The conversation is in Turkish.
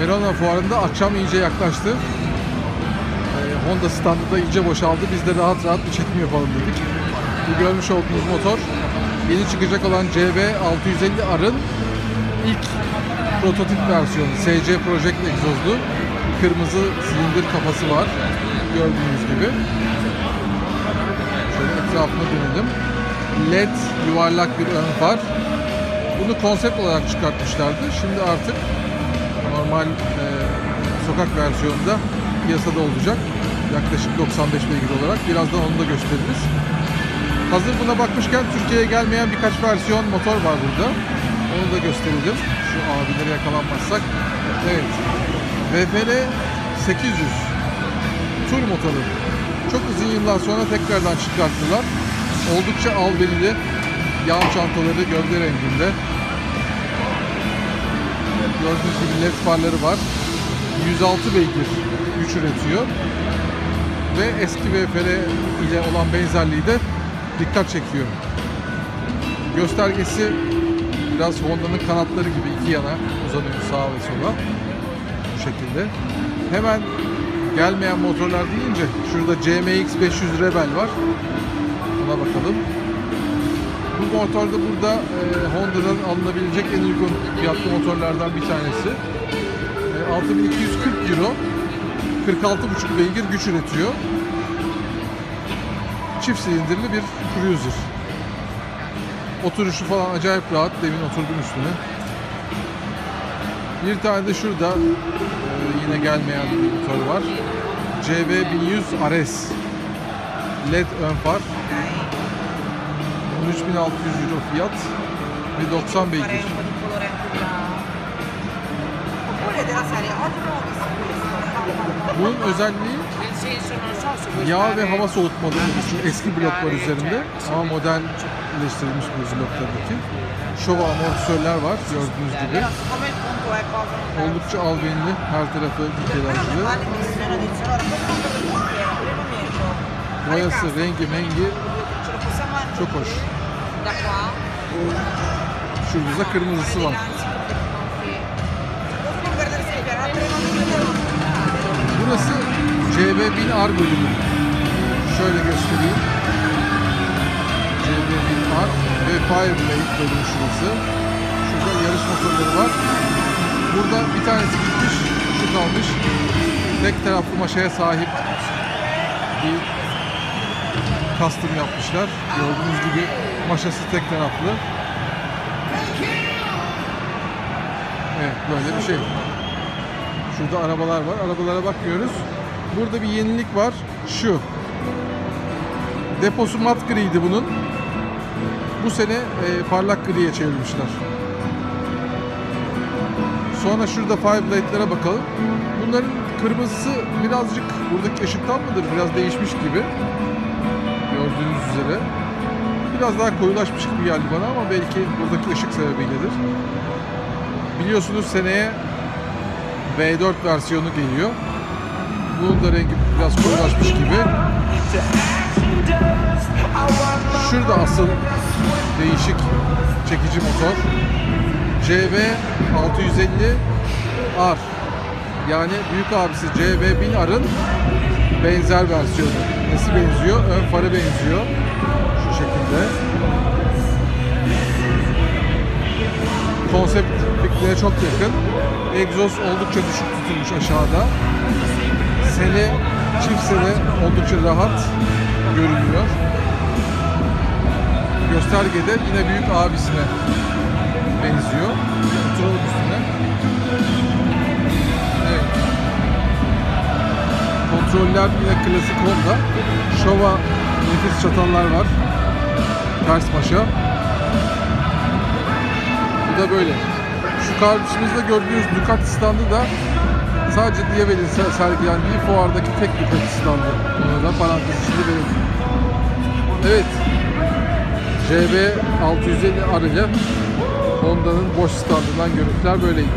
Verona fuarında akşam iyice yaklaştı. Ee, Honda standı da iyice boşaldı. Biz de rahat rahat bir çekim yapalım dedik. Bu görmüş olduğunuz motor yeni çıkacak olan CB 650 R'ın ilk prototip versiyonu. SC Project egzozlu. Kırmızı silindir kafası var. Gördüğünüz gibi. Şöyle etrafına dönelim. LED yuvarlak bir ön far. Bunu konsept olarak çıkartmışlardı. Şimdi artık normal e, sokak versiyonunda piyasada olacak. Yaklaşık 95 beygir olarak. Birazdan onu da gösteririz. Hazır buna bakmışken Türkiye'ye gelmeyen birkaç versiyon motor var burada. Onu da gösterelim. Şu abileri yakalanmazsak. Evet. VFR 800 tur motoru. Çok uzun yıllar sonra tekrardan çıkarttılar. Oldukça albenili. Yan çantaları gövde renginde. Gördüğünüz gibi led farları var. 106 beygir güç üretiyor. Ve eski VFR ile olan benzerliği de dikkat çekiyor. Göstergesi biraz Honda'nın kanatları gibi iki yana uzanıyor sağa ve sola. Bu şekilde. Hemen gelmeyen motorlar deyince şurada CMX 500 Rebel var. Ona bakalım. Bu motor da burada e, Honda'dan alınabilecek en uygun fiyatlı motorlardan bir tanesi. E, 6240 euro 46,5 beygir güç üretiyor. Çift silindirli bir cruiser. Oturuşu falan acayip rahat. Demin oturdum üstüne. Bir tane de şurada e, yine gelmeyen bir motor var. CB 1100 RS. LED ön far. 13.600 euro fiyat ve 90 beygir. Bunun özelliği yağ ve hava soğutmalı oluşu. Eski blok var üzerinde ama modernleştirilmiş bu bloklardaki. Şova amortisörler var gördüğünüz gibi. Oldukça albenili, her tarafı detto, Boyası, "Ragazzi, rengi, mengi çok hoş. Şurada da kırmızısı var. Burası CB 1000R bölümü. Şöyle göstereyim. CB 1000R ve Fireblade bölümü şurası. Şurada yarış motorları var. Burada bir tanesi gitmiş, şu kalmış. Tek taraflı maşaya sahip bir custom yapmışlar. Gördüğünüz gibi maşası tek taraflı. Evet böyle bir şey. Şurada arabalar var. Arabalara bakıyoruz. Burada bir yenilik var. Şu. Deposu mat griydi bunun. Bu sene e, parlak griye çevirmişler. Sonra şurada Fireblade'lere bakalım. Bunların kırmızısı birazcık buradaki ışıktan mıdır? Biraz değişmiş gibi. Gördüğünüz üzere. Biraz daha koyulaşmış gibi geldi bana ama belki buradaki ışık sebebiyledir. Biliyorsunuz seneye V4 versiyonu geliyor. Bunun da rengi biraz koyulaşmış gibi. Şurada asıl değişik çekici motor. CB 650 R. Yani büyük abisi CB 1000 R'ın benzer versiyonu. Nesi benziyor? Ön farı benziyor. Şu şekilde. konsept fikrine çok yakın. Egzoz oldukça düşük tutulmuş aşağıda. Sele, çift sele oldukça rahat görünüyor. Göstergede yine büyük abisine benziyor. Kontroller yine klasik Honda. Şova nefis çatallar var. Ters maşa. Bu da böyle. Şu karşımızda gördüğünüz Ducati standı da sadece Diavel'in ser- sergilendiği fuardaki tek Ducati standı. Onu da parantez içinde belirteyim. Evet. CB 650 arayla Honda'nın boş standından görüntüler böyleydi.